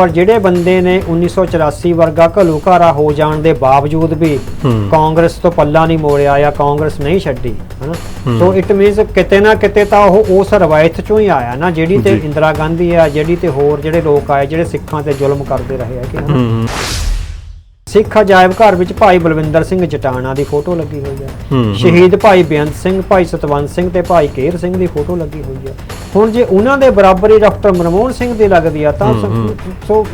ਪਰ ਜਿਹੜੇ ਬੰਦੇ ਨੇ 1984 ਵਰਗਾ ਘਲੂਘਾਰਾ ਹੋ ਜਾਣ ਦੇ ਬਾਵਜੂਦ ਵੀ। ਕਾਂਗਰਸ ਤੋਂ ਪੱਲਾ ਨਹੀਂ ਮੋੜਿਆ ਜਾਂ ਕਾਂਗਰਸ ਨਹੀਂ ਛੱਡੀ ਹਨਾ ਸੋ ਇਟ ਮੀਨਸ ਕਿਤੇ ਨਾ ਕਿਤੇ ਤਾਂ ਉਹ ਉਸ ਰਵਾਇਤ ਚੋਂ ਹੀ ਆਇਆ ਨਾ ਜਿਹੜੀ ਤੇ। ਇੰਦਰਾ ਗਾਂਧੀ ਆ ਜਿਹੜੀ ਤੇ ਹੋਰ ਜਿਹੜੇ ਲੋਕ ਆਏ ਜਿਹੜੇ ਸਿੱਖਾਂ ਤੇ ਜ਼ੁਲਮ ਕਰਦੇ ਰਹੇ ਆ ਕਿ ਹਨਾ ਸਿੱਖ ਅਜਾਇਬ ਘਰ ਵਿੱਚ ਭਾਈ ਬਲਵਿੰਦਰ ਸਿੰਘ ਜਟਾਣਾ ਦੀ ਫੋਟੋ ਲੱਗੀ ਹੋਈ ਹੈ ਹੂੰ। ਸ਼ਹੀਦ ਭਾਈ ਬੇਅੰਤ ਸਿੰਘ ਭਾਈ ਸਤਵੰਤ ਸਿੰਘ ਤੇ ਭਾਈ ਕੇਰ ਸਿੰਘ ਦੀ ਫੋਟੋ ਲੱਗੀ ਹੋਈ ਹੈ ਹੁਣ ਜੇ ਉਹਨਾਂ ਦੇ ਬਰਾਬਰ ਹੀ ਡਾਕਟਰ ਮਨਮੋਹਨ ਸਿੰਘ ਦੀ ਲੱਗਦੀ ਆ ਤਾਂ ਹੂੰ, ਸੋ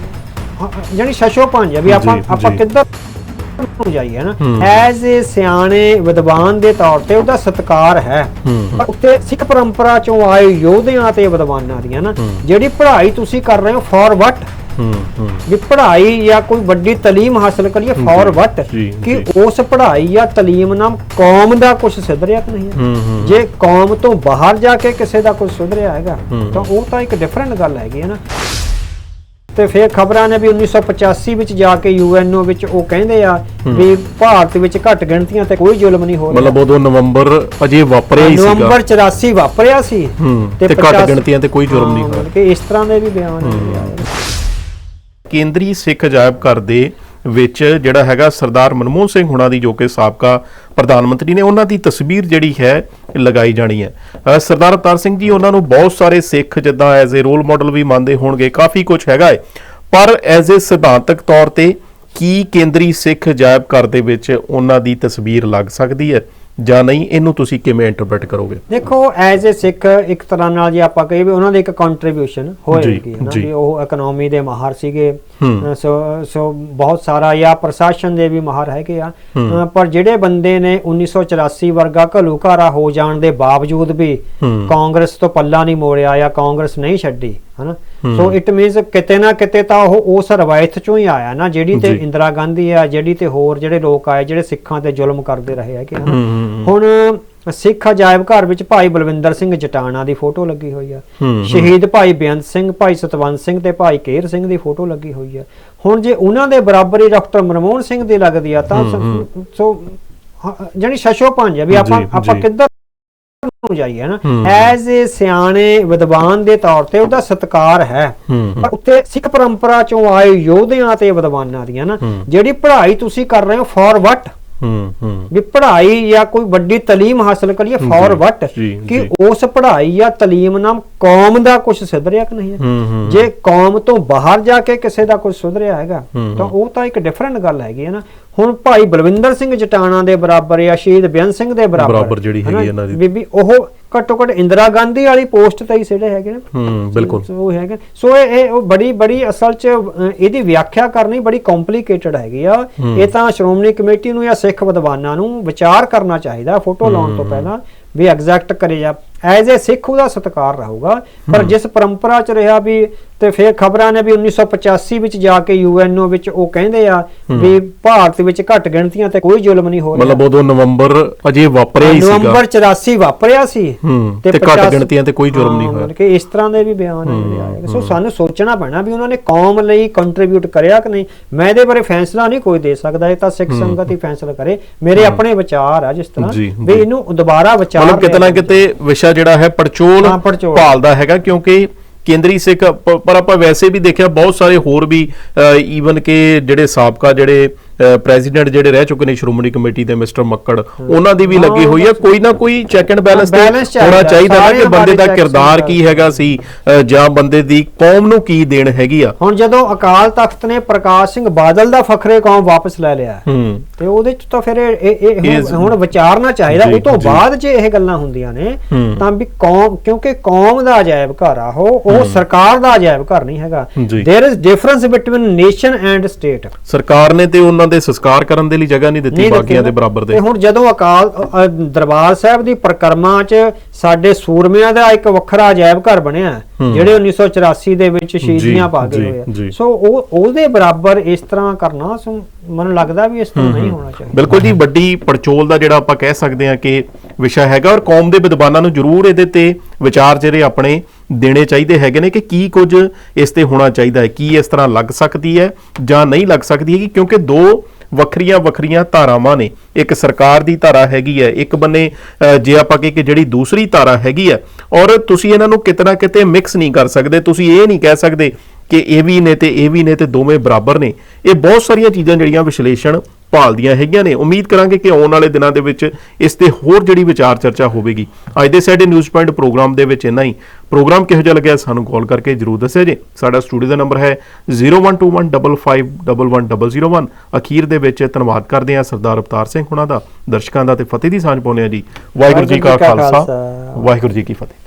ਹਾਂ, ਜਾਣੀ ਛਸ਼ੋ ਪੰਜ ਆ ਵੀ ਆਪਾਂ ਆਪਾਂ। ਕਿੱਧਰ ਨੂੰ ਜਾਈਏ ਨਾ ਹੂੰ। ਐਜ਼ ਏ ਸਿਆਣੇ ਵਿਦਵਾਨ ਦੇ ਤੌਰ ਤੇ ਉਹਦਾ ਸਤਿਕਾਰ ਹੈ ਹੂੰ। ਪਰ ਉੱਤੇ ਸਿੱਖ ਪਰੰਪਰਾ ਚੋਂ ਆਏ ਯੋਧਿਆਂ ਤੇ ਵਿਦਵਾਨਾਂ ਦੀਆਂ ਨਾ ਹੂੰ। ਜਿਹੜੀ ਪੜ੍ਹਾਈ ਤੁਸੀਂ ਕਰ ਰਹੇ ਹੋ ਫॉर ਵਟ ਹੂੰ ਹੂੰ ਵੀ ਪੜ੍ਹਾਈ ਜਾਂ ਕੋਈ ਵੱਡੀ ਤਾਲੀਮ ਹਾਸਲ ਕਰੀਏ ਜੀ, ਵਟ ਕਿ। ਉਸ ਪੜ੍ਹਾਈ ਜਾਂ ਤਾਲੀਮ ਨਾਲ ਕੌਮ ਦਾ ਕੁਝ ਸੁਧਰਿਆ ਕਿ ਨਹੀਂ? ਜੇ ਕੌਮ ਤੋਂ ਬਾਹਰ ਜਾ ਕੇ ਕਿਸੇ ਦਾ ਕੁਝ ਸੁਧਰਿਆ ਹੈਗਾ। ਤਾਂ ਉਹ ਤਾਂ ਇੱਕ ਡਿਫਰੈਂਟ ਗੱਲ ਹੈਗੀ ਹੈ ਨਾ। ਤੇ ਫਿਰ ਖਬਰਾਂ ਨੇ ਵੀ 1985 ਵਿੱਚ ਜਾ ਕੇ ਯੂਐਨਓ ਵਿੱਚ ਉਹ ਕਹਿੰਦੇ ਆ ਵੀ ਭਾਰਤ ਵਿੱਚ ਘੱਟ ਗਿਣਤੀਆਂ ਤੇ ਕੋਈ ਜ਼ੁਲਮ ਨਹੀਂ ਹੋ ਰਿਹਾ। ਮਤਲਬ ਉਦੋਂ ਨਵੰਬਰ ਅਜੇ ਵਾਪਰਿਆ ਹੀ ਸੀਗਾ। ਨਵੰਬਰ 84 ਵਾਪਰਿਆ ਸੀ ਤੇ ਘੱਟ 50 ਗਿਣਤੀਆਂ ਤੇ ਕੋਈ ਜੁਰਮ ਨਹੀਂ ਹਾਂ, ਮਤਲਬ ਕਿ ਇਸ ਤਰ੍ਹਾਂ ਦੇ ਵੀ ਬਿਆਨ ਹੈਗੇ ਆ। ਕੇਂਦਰੀ ਸਿੱਖ ਅਜਾਇਬ ਘਰ ਦੇ ਵਿੱਚ ਜਿਹੜਾ ਹੈਗਾ ਸਰਦਾਰ ਮਨਮੋਹਨ ਸਿੰਘ ਹੁਣਾਂ ਦੀ ਜੋ ਕਿ ਸਾਬਕਾ ਪ੍ਰਧਾਨ ਮੰਤਰੀ ਨੇ, ਉਹਨਾਂ ਦੀ ਤਸਵੀਰ ਜਿਹੜੀ ਹੈ ਲਗਾਈ ਜਾਣੀ ਹੈ। ਸਰਦਾਰ ਅਵਤਾਰ ਸਿੰਘ ਜੀ, ਉਹਨਾਂ ਨੂੰ ਬਹੁਤ ਸਾਰੇ ਸਿੱਖ ਜਿੱਦਾਂ ਐਜ਼ ਅ ਰੋਲ ਮਾਡਲ ਵੀ ਮੰਨਦੇ ਹੋਣਗੇ, ਕਾਫੀ ਕੁਝ ਹੈਗਾ ਹੈ। ਪਰ ਐਜ਼ ਅ ਸਿਧਾਂਤਕ ਤੌਰ ਤੇ ਕੀ ਕੇਂਦਰੀ ਸਿੱਖ ਅਜਾਇਬ ਘਰ ਦੇ ਵਿੱਚ ਉਹਨਾਂ ਦੀ ਤਸਵੀਰ ਲੱਗ ਸਕਦੀ ਹੈ? ਜਾਂ ਨਹੀਂ ਇਹਨੂੰ ਤੁਸੀਂ ਕਿਵੇਂ ਇੰਟਰਪ੍ਰੀਟ ਕਰੋਗੇ? ਦੇਖੋ ਐਜ਼ ਅ ਸਿੱਖ ਇੱਕ ਤਰ੍ਹਾਂ ਨਾਲ ਜੇ ਆਪਾਂ ਕਹੀਏ ਵੀ ਉਹਨਾਂ ਦੀ ਇੱਕ ਕੰਟਰੀਬਿਊਸ਼ਨ ਹੋਏਗੀ ਨਾ। ਵੀ ਉਹ ਇਕਨੋਮੀ ਦੇ ਮਾਹਰ ਸੀਗੇ। ਸੋ ਸੋ ਬਹੁਤ ਸਾਰਾ ਜਾਂ ਪ੍ਰਸ਼ਾਸਨ ਦੇ ਵੀ ਮਾਹਰ ਹੈਗੇ ਆ। ਪਰ ਜਿਹੜੇ ਬੰਦੇ ਨੇ 1984 ਵਰਗਾ ਘਲੂਘਾਰਾ ਹੋ ਜਾਣ ਦੇ ਬਾਵਜੂਦ ਵੀ। ਕਾਂਗਰਸ ਤੋਂ ਪੱਲਾ ਨਹੀਂ ਮੋੜਿਆ ਜਾਂ ਕਾਂਗਰਸ ਨਹੀਂ ਛੱਡੀ ਹਨਾ। ਸੋ ਇਟ ਮੀਨਸ ਕਿਤੇ ਨਾ ਕਿਤੇ ਤਾਂ ਉਹ ਉਸ ਰਵਾਇਤ ਚੋਂ ਹੀ ਆਇਆ ਨਾ ਜਿਹੜੀ ਤੇ। ਇੰਦਰਾ ਗਾਂਧੀ ਆ ਜਿਹੜੀ ਤੇ ਹੋਰ ਜਿਹੜੇ ਲੋਕ ਆਏ ਜਿਹੜੇ ਸਿੱਖਾਂ ਤੇ ਜ਼ੁਲਮ ਕਰਦੇ ਰਹੇ ਹੂੰ, ਹੂੰ। ਹੁਣ ਸਿੱਖ ਅਜਾਇਬ ਘਰ ਵਿੱਚ ਭਾਈ ਬਲਵਿੰਦਰ ਸਿੰਘ ਜਟਾਣਾ ਦੀ ਫੋਟੋ ਲੱਗੀ ਹੋਈ ਆ। ਸ਼ਹੀਦ ਭਾਈ ਬੇਅੰਤ ਸਿੰਘ ਭਾਈ ਸਤਵੰਤ ਸਿੰਘ ਤੇ ਭਾਈ ਕੇਰ ਸਿੰਘ ਦੀ ਫੋਟੋ ਲੱਗੀ ਹੋਈ ਆ ਹੁਣ ਜੇ ਉਹਨਾਂ ਦੇ ਬਰਾਬਰ ਹੀ ਡਾਕਟਰ ਮਨਮੋਹਨ ਸਿੰਘ ਦੀ ਲੱਗਦੀ ਆ ਤਾਂ ਸ- ਹੂੰ। ਸੋ ਹਾਂ, ਜਾਣੀ ਛਸ਼ੋ ਪੰਜ ਆ ਵੀ ਆਪਾਂ ਆਪਾਂ। ਕਿੱਧਰ ਨੂੰ ਜਾਈਏ ਨਾ ਹੂੰ। ਐਜ਼ ਏ ਸਿਆਣੇ ਵਿਦਵਾਨ ਦੇ ਤੌਰ ਤੇ ਉਹਦਾ ਸਤਿਕਾਰ ਹੈ ਪਰ ਉੱਤੇ ਸਿੱਖ ਪਰੰਪਰਾ ਚੋਂ ਆਏ ਯੋਧਿਆਂ ਤੇ ਵਿਦਵਾਨਾਂ ਦੀਆਂ ਨਾ। ਜਿਹੜੀ ਪੜ੍ਹਾਈ ਤੁਸੀਂ ਕਰ ਰਹੇ ਹੋ ਫॉर ਵਟ ਹੂੰ ਹੂੰ ਵੀ ਪੜ੍ਹਾਈ ਜਾਂ ਕੋਈ ਵੱਡੀ ਤਾਲੀਮ ਹਾਸਲ ਕਰੀਏ ਫॉर ਵਟ ਕਿ। ਉਸ ਪੜ੍ਹਾਈ ਜਾਂ ਤਾਲੀਮ ਨਾਲ ਕੌਮ ਦਾ ਕੁਝ ਸੁਧਰਿਆ ਕਿ ਨਹੀਂ ਜੇ ਕੌਮ ਤੋਂ ਬਾਹਰ ਜਾ ਕੇ ਕਿਸੇ ਦਾ ਕੁਝ ਸੁਧਰਿਆ ਹੈਗਾ ਤਾਂ। ਉਹ ਤਾਂ ਇੱਕ ਡਿਫਰੈਂਟ ਗੱਲ ਹੈਗੀ ਹੈ ਨਾ ਹੁਣ ਭਾਈ ਬਲਵਿੰਦਰ ਸਿੰਘ ਜਟਾਣਾ ਦੇ ਬਰਾਬਰ ਜਾਂ ਸ਼ਹੀਦ ਬੇਅੰਤ ਸਿੰਘ ਦੇ ਬਰਾਬਰ ਬਰਾਬਰ ਜਿਹੜੀ ਹੈਗੀ ਹਨਾ, ਇਹਨਾਂ ਦੀ। ਬੀਬੀ ਉਹ ਘੱਟੋ ਘੱਟ ਇੰਦਰਾ ਗਾਂਧੀ ਵਾਲੀ ਪੋਸਟ ਤੇ ਹੀ ਸਿੜੇ ਹੈਗੇ ਨੇ। ਹੂੰ ਬਿਲਕੁਲ। ਸੋ ਉਹ ਹੈਗਾ ਸੋ ਇਹ ਇਹ ਉਹ ਬੜੀ ਬੜੀ ਅਸਲ ਚ ਇਹਦੀ ਵਿਆਖਿਆ ਕਰਨੀ ਬੜੀ ਕੰਪਲਿਕੇਟਡ ਹੈਗੀ ਆ। ਇਹ ਤਾਂ ਸ਼੍ਰੋਮਣੀ ਕਮੇਟੀ ਨੂੰ ਜਾਂ ਸਿੱਖ ਵਿਦਵਾਨਾਂ ਨੂੰ ਵਿਚਾਰ ਕਰਨਾ ਚਾਹੀਦਾ ਫੋਟੋ ਲਾਉਣ ਤੋਂ ਪਹਿਲਾਂ ਵੀ ਐਗਜ਼ੈਕਟ ਕਰੇ ਜਾ। ਐਜ਼ ਅ ਸਿੱਖ ਉਹਦਾ ਸਤਿਕਾਰ ਰਹੂਗਾ। ਪਰ ਜਿਸ ਪਰੰਪਰਾ ਚ ਰਿਹਾ ਵੀ ਤੇ ਫਿਰ ਖਬਰਾਂ ਨੇ ਵੀ 1985 ਵਿੱਚ ਜਾ ਕੇ ਯੂਐਨਓ ਵਿੱਚ ਉਹ ਕਹਿੰਦੇ ਆ ਵੀ ਭਾਰਤ ਵਿੱਚ ਘੱਟ ਗਿਣਤੀਆਂ ਤੇ ਕੋਈ ਜ਼ੁਲਮ ਨਹੀਂ ਹੋ ਰਿਹਾ। ਮਤਲਬ ਉਦੋਂ ਨਵੰਬਰ ਅਜੇ ਵਾਪਰਿਆ ਹੀ ਸੀਗਾ। ਨਵੰਬਰ 84 ਵਾਪਰਿਆ ਸੀ ਤੇ ਘੱਟ 50 ਗਿਣਤੀਆਂ ਤੇ ਕੋਈ ਜੁਰਮ ਨਹੀਂ ਹੋਇਆ। ਮਤਲਬ ਕਿ ਇਸ ਤਰ੍ਹਾਂ ਦੇ ਵੀ ਬਿਆਨ ਆਏ। ਸੋ ਸਾਨੂੰ ਸੋਚਣਾ ਪੈਣਾ ਵੀ ਉਹਨਾਂ ਨੇ ਕੌਮ ਲਈ ਕੰਟਰੀਬਿਊਟ ਕਰਿਆ ਕਿ ਨਹੀਂ। ਮੈਂ ਇਹਦੇ ਬਾਰੇ ਫੈਸਲਾ ਨਹੀਂ ਕੋਈ ਦੇ ਸਕਦਾ ਇਹ ਤਾਂ ਸਿੱਖ ਸੰਗਤ ਹੀ ਫੈਸਲਾ ਕਰੇ। ਮੇਰੇ ਆਪਣੇ ਵਿਚਾਰ ਆ ਜਿਸ ਤਰ੍ਹਾਂ ਵੀ। ਇਹਨੂੰ ਦੁਬਾਰਾ ਵਿਚਾਰ ਮਤਲਬ ਕਿਤੇ ਨਾ ਕਿਤੇ ਵਿਸ਼ਾ ਜਿਹੜਾ ਹਾਂ, ਪੜਚੋਲ। ਭਾਲਦਾ ਹੈਗਾ ਕਿਉਂਕਿ ਕੇਂਦਰੀ ਸਿੱਖ ਪ- ਪਰ ਆਪਾਂ ਵੈਸੇ ਵੀ ਦੇਖਿਆ ਬਹੁਤ ਸਾਰੇ ਹੋਰ ਵੀ ਈਵਨ ਕਿ ਜਿਹੜੇ ਸਾਬਕਾ ਜਿਹੜੇ ਪ੍ਰੈਜ਼ੀਡੈਂਟ ਜਿਹੜੇ ਰਹਿ ਚੁੱਕੇ ਨੇ ਸ਼੍ਰੋਮਣੀ ਕਮੇਟੀ ਦੇ ਮਿਸਟਰ ਮੱਕੜ ਉਹਨਾਂ ਦੀ ਵੀ ਲੱਗੀ ਹੋਈ ਹੈ ਕੋਈ ਨਾ ਕੋਈ ਚੈੱਕ ਐਂਡ ਬੈਲੈਂਸ ਤੇ balance ਚਾਹੀਦਾ, ਹੋਣਾ ਚਾਹੀਦਾ ਨਾ ਕਿ ਸਾਰਿਆਂ ਬੰਦੇ ਦਾ ਬਾਰੇ ਕਿਰਦਾਰ checks ਕੀ ਹੈਗਾ ਸੀ ਅ, ਜਾਂ ਬੰਦੇ ਦੀ ਕੌਮ ਨੂੰ ਕੀ ਦੇਣ ਹੈਗੀ ਆ ਹੁਣ ਜਦੋਂ ਅਕਾਲ ਤਖਤ ਨੇ ਪ੍ਰਕਾਸ਼ ਸਿੰਘ ਬਾਦਲ ਦਾ ਫਖਰੇ ਕੌਮ ਵਾਪਸ ਲੈ ਲਿਆ ਹੂੰ ਤੇ ਉਹਦੇ ਚ ਤਾਂ ਫਿਰ ਇਹ ਇਹ- ਇਹ ਇਹ ਹੁਣ- ਹੁਣ ਵਿਚਾਰਨਾ ਚਾਹੀਦਾ ਜੀ, ਉਹ ਤੋਂ ਜੀ। ਬਾਅਦ ਜੇ ਇਹ ਗੱਲਾਂ ਹੁੰਦੀਆਂ ਨੇ ਹੂੰ। ਤਾਂ ਵੀ ਕੌਮ ਕਿਉਂਕਿ ਕੌਮ ਦਾ ਅਜਾਇਬ ਘਰ ਆ ਉਹ ਉਹ ਸਰਕਾਰ ਦਾ ਅਜਾਇਬ ਘਰ ਨਹੀਂ ਹੈਗਾ ਜੀ। There is difference between nation and state ਸਰਕਾਰ ਨੇ ਤੇ ਉਹਨਾਂ ਦੇ ਸੰਸਕਾਰ ਕਰਨ ਦੇ ਲਈ ਜਗ੍ਹਾ ਨਹੀਂ ਦਿੱਤੀ ਬਾਕੀਆਂ ਦੇ ਬਰਾਬਰ ਤੇ ਦੇ ਹੁਣ ਜਦੋਂ ਅਕਾਲ ਅ, ਦਰਬਾਰ ਸਾਹਿਬ ਦੀ ਪ੍ਰਕਰਮਾ 'ਚ ਸਾਡੇ ਸੂਰਮਿਆਂ ਦਾ ਇੱਕ ਵੱਖਰਾ ਅਜਾਇਬ ਘਰ ਬਣਿਆ ਹੈ। ਜਿਹੜੇ 1984 ਦੇ ਵਿੱਚ ਸ਼ਹੀਦੀਆਂ ਪਾ ਜੀ, ਗਏ ਹੋਏ ਜੀ। ਸੋ ਉਹ ਉਹਦੇ ਬਰਾਬਰ ਇਸ ਤਰ੍ਹਾਂ ਕਰਨਾ ਸੋ ਮੈਨੂੰ ਲੱਗਦਾ ਵੀ ਇਸ ਤਰ੍ਹਾਂ ਨਹੀਂ ਹੋਣਾ ਚਾਹੀਦਾ। ਬਿਲਕੁਲ ਜੀ ਵੱਡੀ ਪੜਚੋਲ ਦਾ ਜਿਹੜਾ ਆਪਾਂ ਕਹਿ ਸਕਦੇ ਹਾਂ ਕਿ ਵਿਸ਼ਾ ਹੈਗਾ ਔਰ ਕੌਮ ਦੇ ਵਿਦਵਾਨਾਂ ਨੂੰ ਜ਼ਰੂਰ ਇਹਦੇ ਤੇ ਵਿਚਾਰ ਜਿਹੜੇ ਆਪਣੇ ਦੇਣੇ ਚਾਹੀਦੇ ਹੈਗੇ ਨੇ ਕਿ ਕੀ ਕੁਝ ਇਸ ਤੇ ਹੋਣਾ ਚਾਹੀਦਾ ਹੈ, ਕੀ ਇਸ ਤਰ੍ਹਾਂ ਲੱਗ ਸਕਦੀ ਹੈ ਜਾਂ ਨਹੀਂ ਲੱਗ ਸਕਦੀ ਹੈਗੀ, ਕਿਉਂਕਿ ਦੋ ਵੱਖਰੀਆਂ ਵੱਖਰੀਆਂ ਧਾਰਾਵਾਂ ਨੇ। ਇੱਕ ਸਰਕਾਰ ਦੀ ਧਾਰਾ ਹੈਗੀ ਹੈ, ਇੱਕ ਬੰਨੇ ਜੇ ਆਪਾਂ ਕਹੀਏ ਕਿ ਜਿਹੜੀ ਦੂਸਰੀ ਧਾਰਾ ਹੈਗੀ ਹੈ। ਔਰ ਤੁਸੀਂ ਇਹਨਾਂ ਨੂੰ ਕਿਤੇ ਨਾ ਕਿਤੇ ਮਿਕਸ ਨਹੀਂ ਕਰ ਸਕਦੇ, ਤੁਸੀਂ ਇਹ ਨਹੀਂ ਕਹਿ ਸਕਦੇ ਕਿ ਇਹ ਵੀ ਨੇ ਤੇ ਇਹ ਵੀ ਨੇ ਤੇ ਦੋਵੇਂ ਬਰਾਬਰ ਨੇ। ਇਹ ਬਹੁਤ ਸਾਰੀਆਂ ਚੀਜ਼ਾਂ ਜਿਹੜੀਆਂ ਵਿਸ਼ਲੇਸ਼ਣ ਭਾਲਦੀਆਂ ਹੈਗੀਆਂ ਨੇ। ਉਮੀਦ ਕਰਾਂਗੇ ਕਿ ਆਉਣ ਵਾਲੇ ਦਿਨਾਂ ਦੇ ਵਿੱਚ ਇਸ ਤੇ ਹੋਰ ਜਿਹੜੀ ਵਿਚਾਰ ਚਰਚਾ ਹੋਵੇਗੀ। ਅੱਜ ਦੇ ਸਾਡੇ ਨਿਊਜ਼ ਪੁਆਇੰਟ ਪ੍ਰੋਗਰਾਮ ਦੇ ਵਿੱਚ ਇੰਨਾ ਹੀ। ਪ੍ਰੋਗਰਾਮ ਕਿਹੋ ਜਿਹਾ ਲੱਗਿਆ ਸਾਨੂੰ ਕਾਲ ਕਰਕੇ ਜਰੂਰ ਦੱਸਿਆ ਜੇ। ਸਾਡਾ ਸਟੂਡੀਓ ਦਾ ਨੰਬਰ ਹੈ 0121551101 ਅਖੀਰ ਦੇ ਵਿੱਚ ਧੰਨਵਾਦ ਕਰਦੇ ਹਾਂ ਸਰਦਾਰ ਅਵਤਾਰ ਸਿੰਘ ਹੁਣਾਂ ਦਾ। ਦਰਸ਼ਕਾਂ ਦਾ ਤੇ ਫਤਿਹ ਦੀ ਸਾਂਝ ਪਾਉਂਦੇ ਹਾਂ ਜੀ। ਵਾਹਿਗੁਰੂ ਜੀ ਕਾ ਖਾਲਸਾ। ਵਾਹਿਗੁਰੂ ਜੀ ਕੀ ਫਤਿਹ।